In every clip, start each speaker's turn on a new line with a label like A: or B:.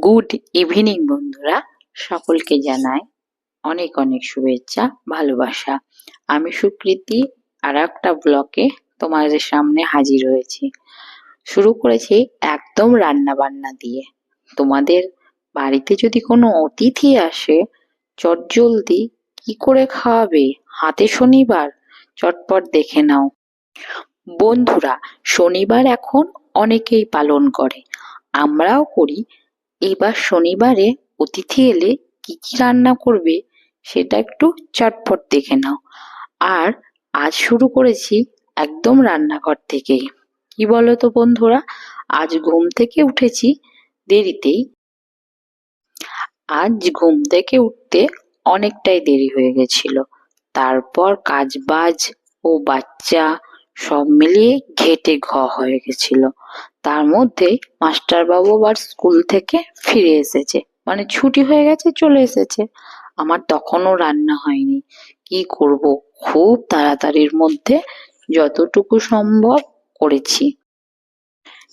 A: Good evening বন্ধুরা। সকলকে জানাই অনেক অনেক শুভেচ্ছা, ভালোবাসা। আমি সুকৃতি আর একটা ব্লকে তোমাদের সামনে হাজির হয়েছি। শুরু করেছি একদম রান্না বান্না দিয়ে। তোমাদের বাড়িতে যদি কোনো অতিথি আসে, চটজলদি কি করে খাওয়াবে? হাতে শনিবার, চটপট দেখে নাও। বন্ধুরা, শনিবার এখন অনেকেই পালন করে। আমরাও করি এবার শনিবারে অতিথি এলে কি কি রান্না করবে সেটা একটু চটপট দেখে নাও। আর আজ শুরু করেছি একদম রান্নাঘর থেকেই। কি বলো তো বন্ধুরা, আজ ঘুম থেকে উঠেছি দেরিতেই। আজ ঘুম থেকে উঠতে অনেকটাই দেরি হয়ে গেছিল। তারপর কাজ বাজ ও বাচ্চা সব মিলিয়ে ঘেটে ঘ হয়ে গেছিল। তার মধ্যে মাস্টারবাবু আবার স্কুল থেকে ফিরে এসেছে। মানে ছুটি হয়ে গেছে, চলে এসেছে। আমার তখনও রান্না হয়নি। কি করব? খুব তাড়াতাড়ির মধ্যে যতটুকু সম্ভব করেছি।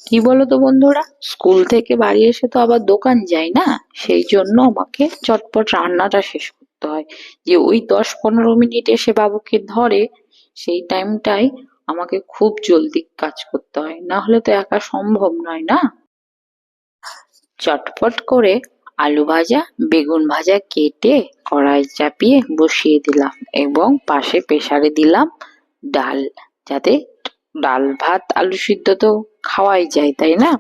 A: কি বলতো বন্ধুরা? স্কুল থেকে বাড়ি এসে তো আবার দোকান যাই না? সেই জন্য আমাকে চটপট রান্নাটা শেষ করতে হয়। যে ওই দশ পনেরো মিনিট এসে বাবুকে ধরে, সেই টাইমটাই আমাকে খুব জলদি কাজ করতে হয়। না হলে তো একা সম্ভব নয় না? চটপট করে আলু ভাজা, বেগুন ভাজা কেটে কড়াই চাপিয়ে বসিয়ে দিলাম এবং পাশে প্রেসারে দিলাম ডাল যাতে ডাল, ভাত, আলু সিদ্ধ তো খাওয়াই যায়, তাই না?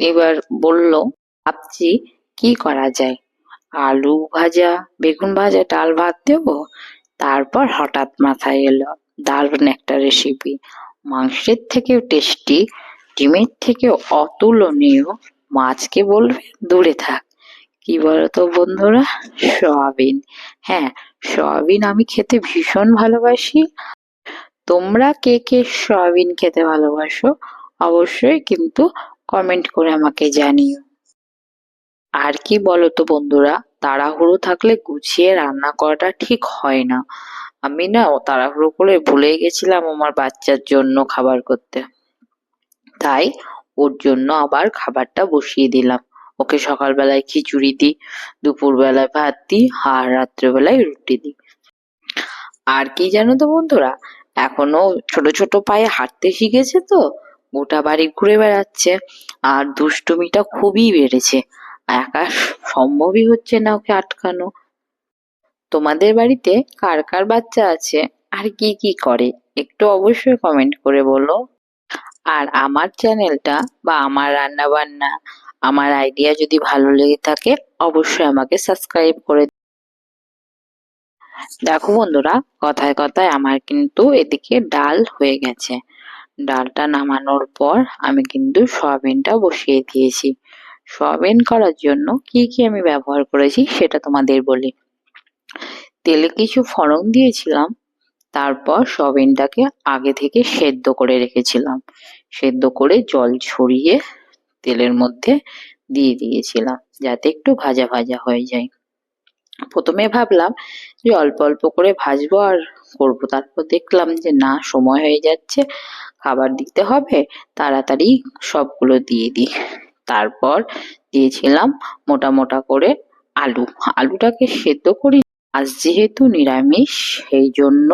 A: এবার বলল, ভাবছি কি করা যায়? আলু ভাজা, বেগুন ভাজা, ডাল ভাত দেবো? তারপর হঠাৎ মাথায় এলো দারুণ একটা রেসিপি মাংসের থেকেও টেস্টি ডিমের থেকেও অতুলনীয়, মাছকে বলবে দূরে থাক। কি বলতো বন্ধুরা? সয়াবিন। হ্যাঁ সয়াবিন আমি খেতে ভীষণ ভালোবাসি। তোমরা কে কে সয়াবিন খেতে ভালোবাসো অবশ্যই কিন্তু কমেন্ট করে আমাকে জানিও। আর কি বলতো বন্ধুরা? তাড়াহুড়ো থাকলে গুছিয়ে রান্না করাটা ঠিক হয় না। আমি না ও তাড়াহুড়ো করে ভুলে গেছিলাম আমার বাচ্চার জন্য খাবার করতে। তাই ওর জন্য আবার খাবারটা বসিয়ে দিলাম। ওকে সকালবেলায় খিচুড়ি দিই দুপুরবেলায় ভাত দিই আর রাত্রেবেলায় রুটি দিই। আর কি জানো তো বন্ধুরা, এখনও ছোট ছোট পায়ে হাঁটতে শিখেছে তো, গোটা বাড়ি ঘুরে বেড়াচ্ছে আর দুষ্টুমিটা খুবই বেড়েছে। একা সম্ভবই হচ্ছে না ওকে আটকানো। তোমাদের বাড়িতে কার কার বাচ্চা আছে আর কি কি করে? একটু অবশ্যই কমেন্ট করে বলো। আর আমার চ্যানেলটা বা আমার রান্না বান্না আমার আইডিয়া যদি ভালো লেগে থাকে, অবশ্যই আমাকে সাবস্ক্রাইব করে দেখো বন্ধুরা, কথায় কথায় আমার কিন্তু এদিকে ডাল হয়ে গেছে। ডালটা নামানোর পর আমি কিন্তু সয়াবিনটা বসিয়ে দিয়েছি। সয়াবিন করার জন্য কি কি আমি ব্যবহার করেছি সেটা তোমাদের বলি। তেলে কিছু ফড়ং দিয়েছিলাম, তারপর সয়াবিনটাকে আগে থেকে সেদ্ধ করে রেখেছিলাম। সেদ্ধ করে জল ছড়িয়ে তেলের মধ্যে দিয়ে দিয়েছিলাম, যাতে একটু ভাজা ভাজা হয়ে যায়। প্রথমে ভাবলাম যে অল্প অল্প করে ভাজবো আর করব, তারপর দেখলাম যে না, সময় হয়ে যাচ্ছে, খাবার দিতে হবে, তাড়াতাড়ি সবগুলো দিয়ে দিই। তারপর দিয়েছিলাম মোটা মোটা করে আলু। আলুটাকে সেদ্ধ করি আজ যেহেতু নিরামিষ, সেই জন্য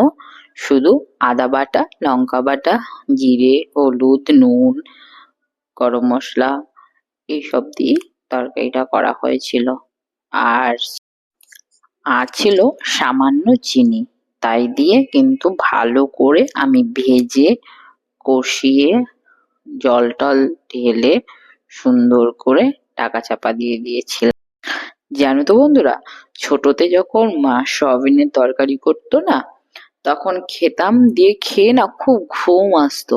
A: শুধু আদা বাটা, লঙ্কা বাটা, জিরে, হলুদ, নুন, গরম মশলা এইসব দিয়ে তরকারিটা করা হয়েছিল। আর আর ছিল সামান্য চিনি। তাই দিয়ে কিন্তু ভালো করে আমি ভেজে, কষিয়ে জল টল ঢেলে সুন্দর করে টাকা চাপা দিয়ে দিয়েছিলাম। জানো তো বন্ধুরা, ছোটতে যখন মা সয়াবিনের তরকারি করতো না, তখন খেতাম দিয়ে খেয়ে না খুব ঘুম আসতো।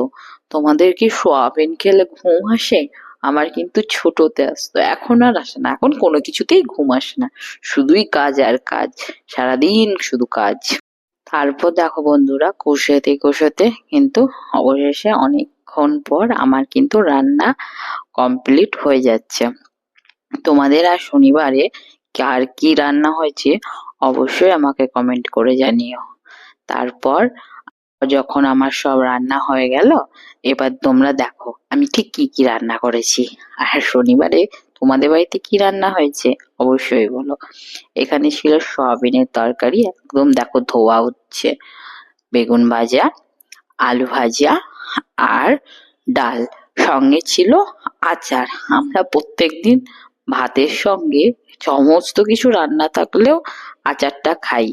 A: তোমাদের কি সোয়াবিন খেলে ঘুম আসে? আমার কিন্তু ছোটতে আসতো, এখন আর আসে না, এখন কোনো কিছুতেই ঘুম আসে না। শুধুই কাজ আর কাজ, সারাদিন শুধু কাজ। তারপর দেখো বন্ধুরা কষাতে কষাতে কিন্তু অবশেষে অনেকক্ষণ পর আমার কিন্তু রান্না কমপ্লিট হয়ে যাচ্ছে। তোমাদের আর শনিবারে আর কি রান্না হয়েছে অবশ্যই আমাকে কমেন্ট করে জানিও। তারপর যখন আমার সব রান্না হয়ে গেল, এবার তোমরা দেখো আমি ঠিক কি কি রান্না করেছি। আর শনিবারে তোমাদের বাড়িতে কি রান্না হয়েছে অবশ্যই বলো। এখানে ছিল সয়াবিনের তরকারি, একদম দেখো ধোয়া হচ্ছে, বেগুন ভাজা, আলু ভাজা আর ডাল। সঙ্গে ছিল আচার। আমরা প্রত্যেকদিন ভাতের সঙ্গে সমস্ত কিছু রান্না থাকলেও আচারটা খাই।